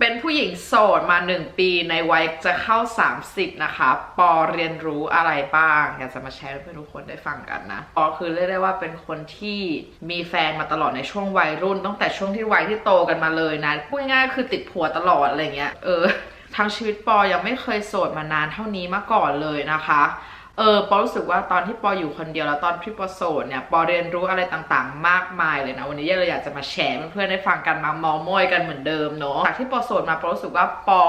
เป็นผู้หญิงโสดมาหนึ่งปีในวัยจะเข้า 30 นะคะ ปอเรียนรู้อะไรบ้าง อยากจะมาแชร์ให้ทุกคนได้ฟังกันนะปอคือเรียกได้ว่าเป็นคนที่มีแฟนมาตลอดในช่วงวัยรุ่น ตั้งแต่ช่วงที่วัยที่โตกันมาเลยนะพูดง่ายๆคือติดผัวตลอดอะไรเงี้ยเออทั้งชีวิตปอยังไม่เคยโสดมานานเท่านี้มาก่อนเลยนะคะ เออปอรู้สึกว่าตอนที่ปออยู่คนเดียวแล้วตอนที่ปอโสดเนี่ยปอเรียนรู้อะไรต่างๆ มากมายเลยนะวันนี้เลยอยากจะมาแชร์เพื่อนๆได้ฟังกันมาเมอมอยกันเหมือนเดิมเนาะจากที่ปอโสดมาปอรู้สึกว่าปอ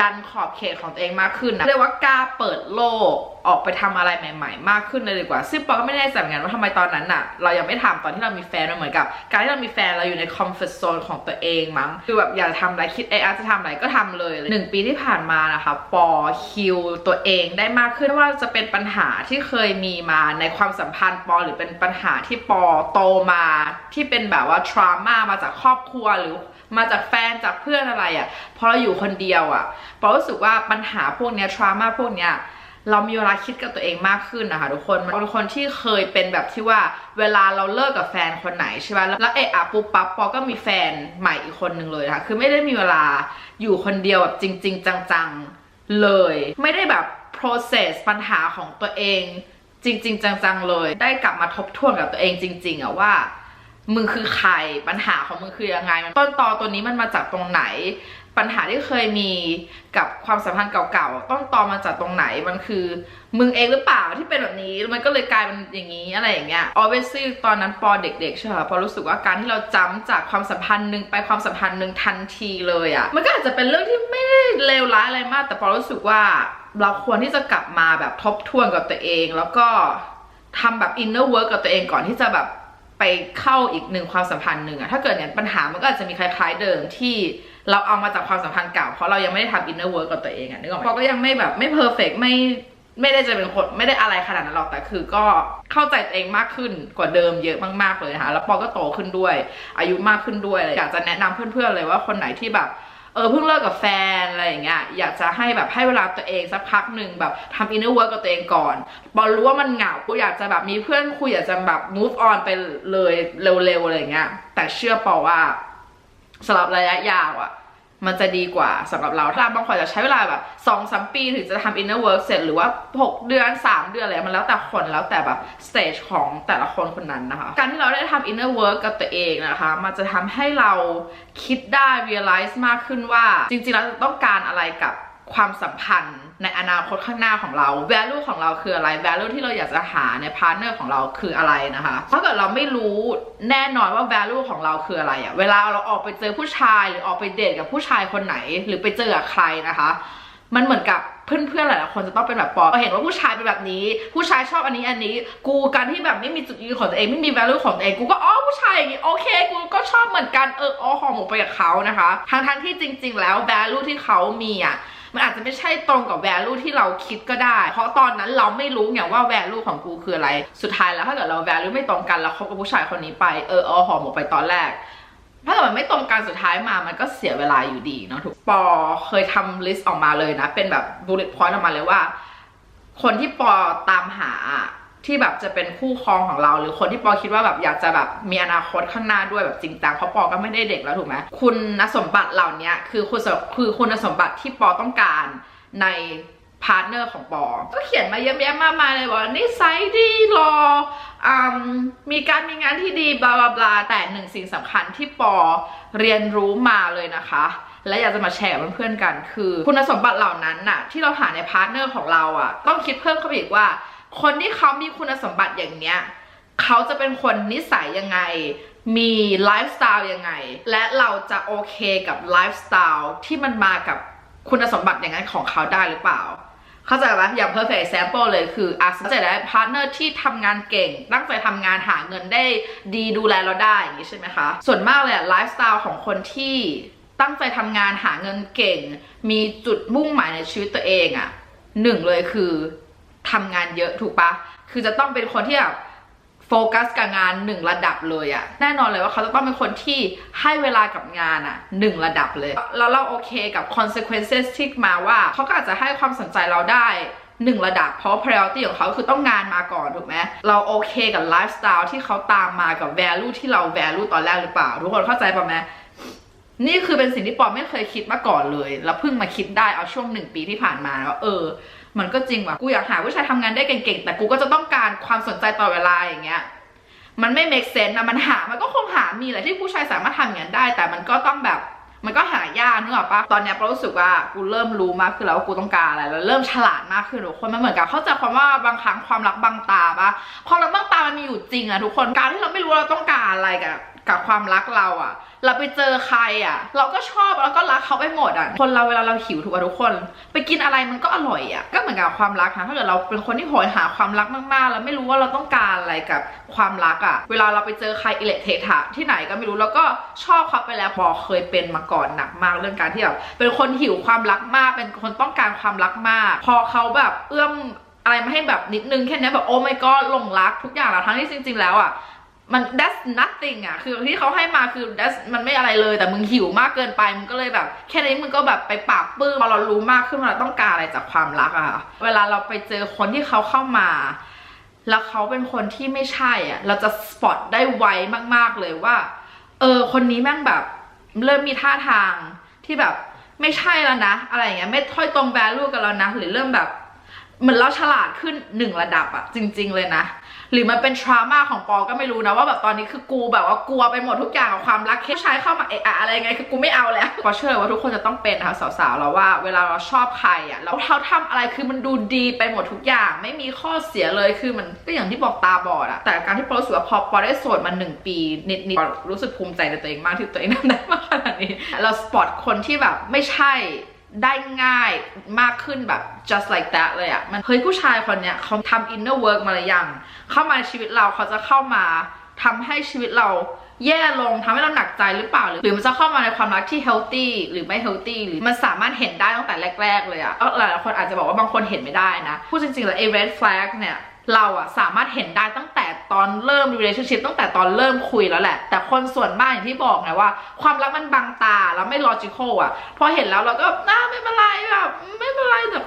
ดันขอบเขตของตัวเองมากขึ้นนะเรียกว่ากล้าเปิดโลกออกไปทำอะไรใหม่ ๆ มากขึ้นเลยดีกว่า ซึ่งปอก็ไม่แน่ใจเหมือนกันว่าทำไมตอนนั้นน่ะเรายังไม่ทำตอนที่เรามีแฟนมันเหมือนกับ การที่เรามีแฟนเราอยู่ในคอมฟอร์ทโซนของตัวเองมั้งคือแบบอยากทำอะไรคิดเอ้อจะทำอะไรก็ทำเลยหนึ่งปีที่ผ่านมานะคะปอคิวตัวเองได้มากขึ้นไม่ว่าจะเป็นปัญหาที่เคยมีมาในความสัมพันธ์ปอหรือเป็นปัญหาที่ปอโตมา ที่เป็นแบบว่าทรามามาจากครอบครัวหรือ มาจากแฟนจากเพื่อนอะไรอะ่ะพอเราอยู่คนเดียวอะ่ะปอรู้สึกว่าปัญหาพวกเนี้ยทรามาพวกเนี้ยเรามีเวลาคิดกับตัวเองมากขึ้นนะคะทุกคนบางคนที่เคยเป็นแบบที่ว่าเวลาเราเลิกกับแฟนคนไหนใช่ไหมแล้วเอะอะปุ๊บปั๊บปอก็มีแฟนใหม่อีกคนหนึ่งเลยนะคะคือไม่ได้มีเวลาอยู่คนเดียวแบบจริง ๆ จังๆเลย ไม่ได้แบบ process ปัญหาของตัวเอง จริง ๆ จังๆเลย ได้กลับมาทบทวนกับตัวเองจริง ๆอะว่า มึงคือใครปัญหาของมึงคือยังไงมันต้นตอตัวนี้มันมาจากตรงไหน ปัญหาที่เคยมีกับความสัมพันธ์เก่าๆต้นตอมาจากตรงไหนมันคือ มึงเองหรือเปล่าที่เป็นแบบนี้มันก็เลยกลายเป็นอย่างนี้อะไรอย่างเงี้ย obviously ตอนนั้นปอเด็กๆใช่ไหมพอรู้สึกว่าการที่เราจำจากความสัมพันธ์หนึ่งไปความสัมพันธ์หนึ่งทันทีเลยอะ่ะมันก็อาจจะเป็นเรื่องที่ไม่ได้เลวร้ายอะไรมาก แต่ปอรู้สึกว่าเราควรที่จะกลับมาแบบทบทวนกับตัวเอง แล้วก็ทำแบบ inner work กับตัวเองก่อนที่จะแบบ ไปเข้าอีกหนึ่งความสัมพันธ์หนึ่งอะถ้าเกิดเนี่ยปัญหามันก็อาจจะมีคล้ายๆเดิมที่เราเอามาจากความสัมพันธ์เก่าเพราะเรายังไม่ได้ทำอินเนอร์เวิร์กกับตัวเองอะนึกออกไหมเราก็ยังไม่แบบไม่เพอร์เฟกไม่ไม่ได้จะเป็นคนไม่ได้อะไรขนาดนั้นหรอกแต่คือก็เข้าใจตัวเองมากขึ้นกว่าเดิมเยอะมากๆเลยนะคะแล้วปอก็โตขึ้นด้วย อายุมากขึ้นด้วยอยากจะแนะนำเพื่อนๆเลยว่าคนไหนที่แบบ เออเพิ่งเลิกกับแฟนอะไรอย่างเงี้ยอยากจะให้แบบให้เวลาตัวเองสักพักหนึ่งแบบทำอินเนอร์เวิร์กกับตัวเองก่อนบอลรู้ว่ามันเหงากูอยากจะแบบมีเพื่อนคุยอยากจะแบบ move on ไปเลยเร็วๆอะไรอย่างเงี้ยแต่เชื่อปอว่าสำหรับระยะยาวอะ่ะ มันจะดีกว่าสำหรับเราถ้าบางคนจะใช้เวลาแบบสองสามปีถึงจะทำ inner work เสร็จหรือว่า 6 เดือน 3 เดือนอะไรมันแล้วแต่คนแล้วแต่แบบ stage ของแต่ละคนคนนั้นนะคะ การที่เราได้ทำ inner work กับตัวเองนะคะ มันจะทำให้เราคิดได้ realize มากขึ้นว่า จริงๆเราจะต้องการอะไรกับความสัมพันธ์ ในอนาคตข้างหน้าของเรา value ของเราคืออะไร value ที่เราอยากจะหาใน partner ของเราคืออะไรนะคะ ถ้าเกิดเราไม่รู้แน่นอนว่า value ของเราคืออะไรอะเวลาเราออกไปเจอผู้ชายหรือออกไปเดทกับผู้ชายคนไหน หรือไปเจอกับใครนะคะ มันเหมือนกับเพื่อนๆหลายๆคนจะต้องเป็นแบบปอเห็นว่าผู้ชายเป็นแบบนี้ ผู้ชายชอบอันนี้อันนี้ กูการที่แบบไม่มีจุดยืนของตัวเองไม่มี value ของตัวเองกูก็อ๋อผู้ชายอย่างนี้โอเคกูก็ชอบเหมือนกันเอออ๋อหอมหมกไปกับเขานะคะทั้งๆที่จริง ๆ แล้ว value ที่เขามีอะ มันอาจจะไม่ใช่ตรงกับ value ที่เราคิดก็ได้ เพราะตอนนั้นเราไม่รู้ไงว่า value ของกูคืออะไร สุดท้ายแล้วถ้าเกิดเรา value ไม่ตรงกันแล้วคบกับผู้ชายคนนี้ไป เอออ๋อหอมหมกไปตอนแรก ถ้าเกิดมันไม่ตรงกันสุดท้ายมา มันก็เสียเวลาอยู่ดีเนาะ ถูก ปอเคยทำลิสต์ออกมาเลยนะ เป็นแบบ bullet point ออกมาเลยว่า คนที่ปอตามหา ที่แบบจะเป็นคู่ครองของเรา หรือคนที่ปอคิดว่าแบบอยากจะแบบมีอนาคตข้างหน้าด้วยแบบจริงจังเพราะปอก็ไม่ได้เด็กแล้วถูกไหมคุณสมบัติเหล่านี้คือคุณสมคือคุณสมบัติที่ปอต้องการในพาร์ทเนอร์ของปอ ก็เขียนมาเยอะแยะมากมายเลยว่านิสัยดีรออืมมีการมีงานที่ดีบลาบลาบลาแต่หนึ่งสิ่งสำคัญที่ปอเรียนรู้มาเลยนะคะ และอยากจะมาแชร์กับเพื่อนๆกัน คือ คุณสมบัติเหล่านั้นน่ะที่เราหาในพาร์ทเนอร์ของเราอะต้องคิดเพิ่มเข้าไปอีกว่า คนที่เขามีคุณสมบัติอย่างเนี้ยเขาจะเป็นคนนิสัยยังไง มีไลฟ์สไตล์ยังไง และเราจะโอเคกับไลฟ์สไตล์ที่มันมากับคุณสมบัติอย่างนั้นของเขาได้หรือเปล่า เข้าใจปะอย่าง perfect example เลยคืออาเข้าใจได้พาร์ทเนอร์ที่ทำงานเก่ง ตั้งใจทำงานหาเงินได้ดีดูแลเราได้อย่างนี้ใช่ไหมคะ ส่วนมากเลยไลฟ์สไตล์ของคนที่ตั้งใจทำงานหาเงินเก่ง มีจุดมุ่งหมายในชีวิตตัวเองอะหนึ่งเลยคือ ทำงานเยอะถูกปะคือจะต้องเป็นคนที่แบบโฟกัสกับงานหนึ่งระดับเลยอะแน่นอนเลยว่าเขาจะต้องเป็นคนที่ให้เวลากับงานอะหนึ่งระดับเลยแล้วเราโอเคกับ consequences ที่มาว่าเขาก็อาจจะให้ความสนใจเราได้หนึ่งระดับเพราะ priority ของเขาคือต้องงานมาก่อนถูกไหมเราโอเคกับไลฟ์สไตล์ที่เขาตามมากับ value ที่เรา value ตอนแรกหรือเปล่า ทุกคนเข้าใจป่ะไหมนี่คือเป็นสิ่งที่ปอไม่เคยคิดมาก่อนเลย แล้วเพิ่งมาคิดได้เอาช่วงหนึ่งปีที่ผ่านมาว่าเออ มันก็จริงว่ะกูอยากหาผู้ชายทำงานได้เก่งๆแต่กูก็จะต้องการความสนใจต่อเวลาอย่างเงี้ยมันไม่ make sense นะมันหา มันก็คงหามีแหละที่ผู้ชายสามารถทำอย่างนั้นได้ แต่มันก็ต้องแบบ มันก็หายากนึกออกปะตอนเนี้ยปอรู้สึกว่ากูเริ่มรู้มากขึ้นแล้วว่ากูต้องการอะไรแล้วเริ่มฉลาดมากขึ้นทุกคนมันเหมือนกับเข้าใจความว่าบางครั้งความรักบังตาปะความรักบังตามันมีอยู่จริงอะทุกคนการที่เราไม่รู้เราต้องการอะไรกับ กับความรักเราอะเราไปเจอใครอะเราก็ชอบแล้วก็รักเขาไปหมดอะคนเราเวลาเราหิวถูกป่ะทุกคน ไปกินอะไรมันก็อร่อยอะก็เหมือนกับความรักนะถ้าเกิดเราเป็นคนที่โหยหาความรักมากๆ แล้วไม่รู้ว่าเราต้องการอะไรกับความรักอะเวลาเราไปเจอใครอิเล็กเทถะที่ไหนก็ไม่รู้แล้วก็ชอบเขาไปแล้วพอเคยเป็นมาก่อนหนักมากเรื่องการที่แบบเป็นคนหิวความรักมาก เป็นคนต้องการความรักมาก พอเขาแบบเอื้อมอะไรมาให้แบบนิดนึงแค่นี้แบบโอ้ไม่ก็หลงรักทุกอย่างแล้วทั้งที่จริง ๆ แล้วอะ มัน that's nothing อะคือที่เขาให้มาคือ that's มันไม่อะไรเลย แต่มึงหิวมากเกินไป มึงก็เลยแบบ แค่นี้มึงก็แบบไปปากปื้มพอเรารู้มากขึ้นว่าเราต้องการอะไรจากความรักอะค่ะเวลาเราไปเจอคนที่เขาเข้ามา แล้วเขาเป็นคนที่ไม่ใช่อะเราจะสปอตได้ไวมากๆเลยว่า เออ คนนี้แม่งแบบ เริ่มมีท่าทางที่แบบไม่ใช่แล้วนะ อะไรอย่างเงี้ย ไม่ค่อยตรง value กันแล้วนะ หรือเริ่มแบบเหมือนเราฉลาดขึ้นหนึ่งระดับอะจริง ๆ เลยนะ หรือมันเป็นทรามาของปอก็ไม่รู้นะว่าแบบตอนนี้คือกูแบบว่ากลัวไปหมดทุกอย่างกับความรักแค่ชายเข้ามาเอะอะอะไรไงคือกูไม่เอาแล้วปอเชื่อเลยว่าทุกคนจะต้องเป็นนะคะสาวๆแล้วว่าเวลาเราชอบใครอะแล้วเขาทำอะไรคือมันดูดีไปหมดทุกอย่าง ไม่มีข้อเสียเลยคือมันก็อย่างที่บอกตาบอดอะแต่การที่ปอรู้สึกว่าพอปอได้โสดมาหนึ่งปีนิดๆรู้สึกภูมิใจในตัวเองมากที่ตัวเองทำได้มากขนาดนี้เราสปอตคนที่แบบไม่ใช่ ได้ง่ายมากขึ้นแบบ just like that เลยอะมันเฮ้ยผู้ชายคนเนี้ยเขาทำ inner work มาหรือยัง เข้ามาในชีวิตเราเขาจะเข้ามาทำให้ชีวิตเราแย่ลงทำให้เราหนักใจหรือเปล่า หรือมันจะเข้ามาในความรักที่ healthy หรือไม่ healthy หรือมันสามารถเห็นได้ตั้งแต่แรก ๆ เลยอะหลายคนอาจจะบอกว่าบางคนเห็นไม่ได้นะ พูดจริงๆแล้วไอ้ red flag เนี่ย เราอะสามารถเห็นได้ตั้งแต่ตอนเริ่ม relationship ตั้งแต่ตอนเริ่มคุยแล้วแหละ แต่คนส่วนมากอย่างที่บอกไงว่า ความรักมันบังตาแล้วไม่ logical อะพอเห็นแล้วเราก็น่าไม่เป็นไรแบบไม่เป็นไรแบบ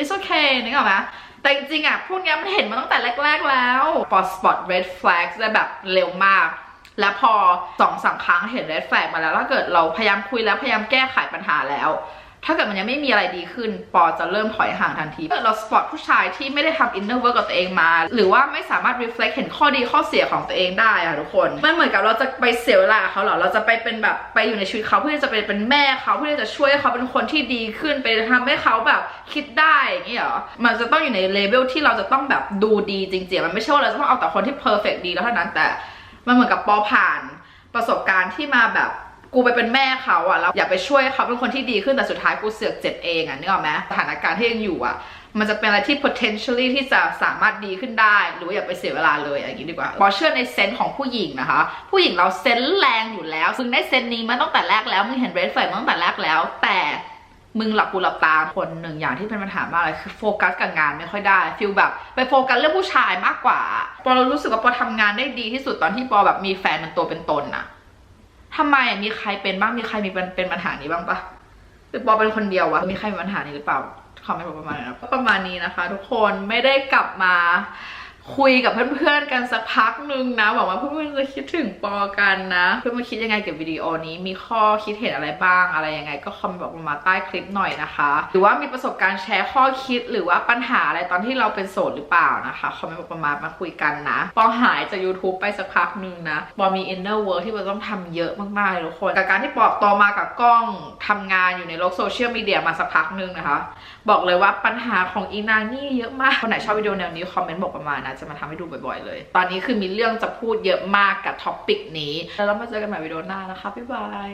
it's okay นึกออกไหมแต่จริงๆอะพวกเนี้ยมันเห็นมาตั้งแต่แรก ๆ แล้วพอ spot red flags ได้แบบเร็วมากแล้วพอสองสามครั้งเห็น red flag มาแล้วถ้าเกิดเราพยายามคุยแล้วพยายามแก้ไขปัญหาแล้ว ถ้าเกิดมันยังไม่มีอะไรดีขึ้น ปอจะเริ่มถอยห่างทันทีถ้าเกิดเราสปอตผู้ชายที่ไม่ได้ทำ inner work กับตัวเองมา หรือว่าไม่สามารถ reflect เห็นข้อดีข้อเสียของตัวเองได้อะทุกคนมันเหมือนกับเราจะไปเสียเวลาเขาหรอเราจะไปเป็นแบบไปอยู่ในชีวิตเขาเพื่อจะไปเป็นแม่เขาเพื่อจะช่วยเขาเป็นคนที่ดีขึ้นไปทำให้เขาแบบคิดได้อย่างนี้หรอมันจะต้องอยู่ในเลเวลที่เราจะต้องแบบดูดีจริงๆมันไม่ใช่ว่าเราจะต้องเอาแต่คนที่ perfect ดีแล้วเท่านั้นแต่มันเหมือนกับปอผ่านประสบการณ์ที่มาแบบ กูไปเป็นแม่เขาอะแล้วอยากไปช่วยเขาเป็นคนที่ดีขึ้นแต่สุดท้ายกูเสือกเจ็บเองอะนึกออกไหมสถานการณ์ที่ยังอยู่อะมันจะเป็นอะไรที่ potentially ที่จะสามารถดีขึ้นได้ หรืออย่าไปเสียเวลาเลยอย่างนี้ดีกว่าพอเชื่อในเซนส์ของผู้หญิงนะคะ ผู้หญิงเราเซนส์แรงอยู่แล้วซึ่งได้เซนส์นี้มาตั้งแต่แรกแล้วมึงเห็น red flag มาตั้งแต่แรกแล้ว แต่มึงหลับกูหลับตาคนหนึ่งอย่างที่เป็นปัญหามากเลยคือโฟกัสกับงานไม่ค่อยได้ฟิลแบบไปโฟกัสเรื่องผู้ชายมากกว่าปอเรารู้สึกว่าปอทำงานได้ดีที่สุดตอนที่ปอแบบมีแฟนเป็นตัวเป็นตนอะ ทำไมมีใครเป็นบ้างมีใครมีเป็นปัญหานี้บ้างปะหรือปอเป็นคนเดียววะมีใครมีปัญหานี้หรือเปล่าคอมเมนต์บอกประมาณนี้นนะก็ประมาณนี้นะคะ ทุกคนไม่ได้กลับมา คุยกับเพื่อนๆกันสักพักนึงนะหวังว่าเพื่อนๆจะคิดถึงปอกันนะ เพื่อนมาคิดยังไงกับวิดีโอนี้ มีข้อคิดเห็นอะไรบ้าง อะไรยังไง ก็คอมเมนต์บอกมาใต้คลิปหน่อยนะคะ หรือว่ามีประสบการณ์แชร์ข้อคิดหรือว่าปัญหาอะไรตอนที่เราเป็นโสดหรือเปล่านะคะคอมเมนต์บอกมามาคุยกันนะ ปอหายจาก YouTube ไปสักพักนึงนะปอมี inner work ที่ปอต้องทำเยอะมากๆเลยทุกคนกับการที่ปอโตมากับกล้องทำงานอยู่ในโลกโซเชียลมีเดียมาสักพักนึงนะคะ บอกเลยว่าปัญหาของอีนางนี่เยอะมากคนไหนชอบวิดีโอแนวนี้คอมเมนต์บอกประมาณนะจะมาทำให้ดูบ่อยๆเลย ตอนนี้คือมีเรื่องจะพูดเยอะมากกับท็อปิกนี้ แล้วเรามาเจอกันใหม่วิดีโอหน้านะคะ บ๊ายบาย